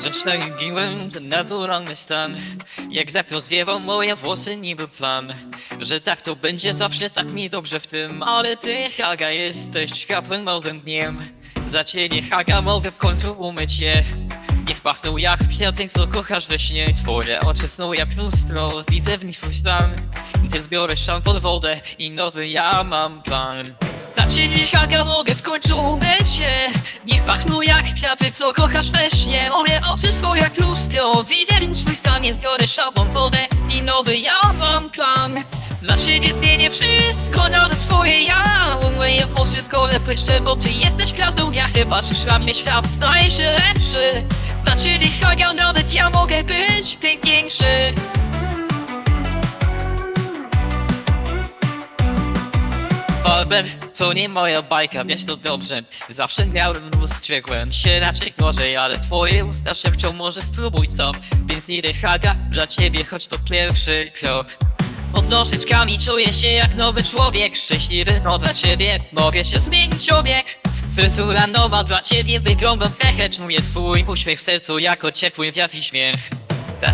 Zaszczędziłem ten naturalny stan. Jak tak rozwiewał moje włosy niby plan. Że tak to będzie zawsze tak mi dobrze w tym. Ale ty Haga jesteś światłym nowym dniem. Za ciebie Haga mogę w końcu umyć je Niech pachną jak kwiatek, co kochasz we śnie. Twoje oczy są jak lustro, widzę w nich swój stan. Więc biorę szampon, wodę i nowy ja mam plan Dla ciebie Haga mogę w końcu umyć się. Niech pachną jak kwiaty, co kochasz we śnie. Moje oczy są jak lustro, widzę swój stan. Więc biorę szampon, wodę i nowy ja mam plan. Dla ciebie zmienię wszystko, nawet twoje ja. Moje włosy skole pryszcze, bo ty jesteś gwiazdą. Ja chyba patrzysz na mnie, świat staje się lepszy. Dla ciebie Haga, nawet ja mogę być piękniejszy. Barber, to nie moja bajka, wiesz to dobrze Zawsze miałem luz, strzegłem się raczej gorzej Ale twoje usta szepczą, może spróbuj co Więc idę Haga, dla ciebie, choć to pierwszy krok. Pod nożyczkami czuję się jak nowy człowiek Szczęśliwy, no dla ciebie mogę się zmienić obieg. Fryzura nowa dla ciebie wygląda trochę Czuję twój uśmiech w sercu jako ciepły wiatr i śmiech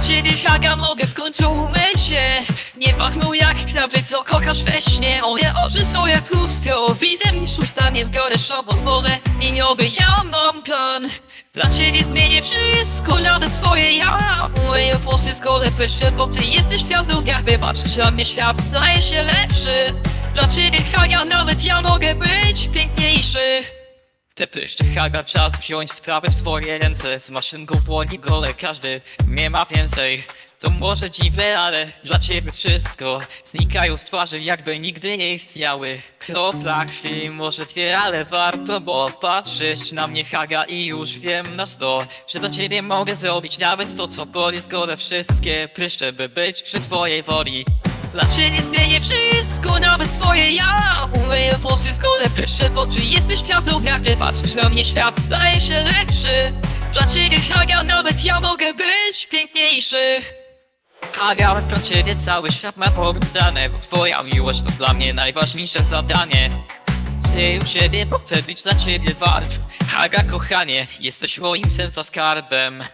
Ciebie Haga mogę w końcu umyć się. Nie pachną jak kwiaty, co kochasz we śnie. Moje oczy są jak lustro Widzę mi swój stan, jest gorę szopą wodę Liniowy ja mam plan. Dla ciebie zmienię wszystko, nawet twoje ja Moje włosy z gole pyszcze, bo ty jesteś gwiazdą. Jakby patrzeć na mnie, świat staje się lepszy. Dla ciebie Haga, nawet ja mogę być piękniejszy te pryszcze Haga, czas wziąć sprawę w swoje ręce. Z maszynką w dłoni gole każdy nie ma więcej. To może dziwne, ale dla ciebie wszystko. Znikają z twarzy jakby nigdy nie istniały. Kropla krwi, może dwie, ale warto Bo patrzeć na mnie Haga i już wiem na sto Że dla ciebie mogę zrobić nawet to co boli Zgodę wszystkie. Pryszcze, by być przy twojej woli dla ciebie zmienię wszystko, nawet swoje ja. Umyję włosy gole pryszcze, ty jesteś gwiazdą Jakby patrzysz na mnie, świat staje się lepszy. Dla ciebie Haga, nawet ja mogę być piękniejszy. Haga, dla ciebie cały świat ma porównane Bo twoja miłość to dla mnie najważniejsze zadanie. Chcę u ciebie, bo chcę być dla ciebie wart Haga, kochanie, jesteś moim serca skarbem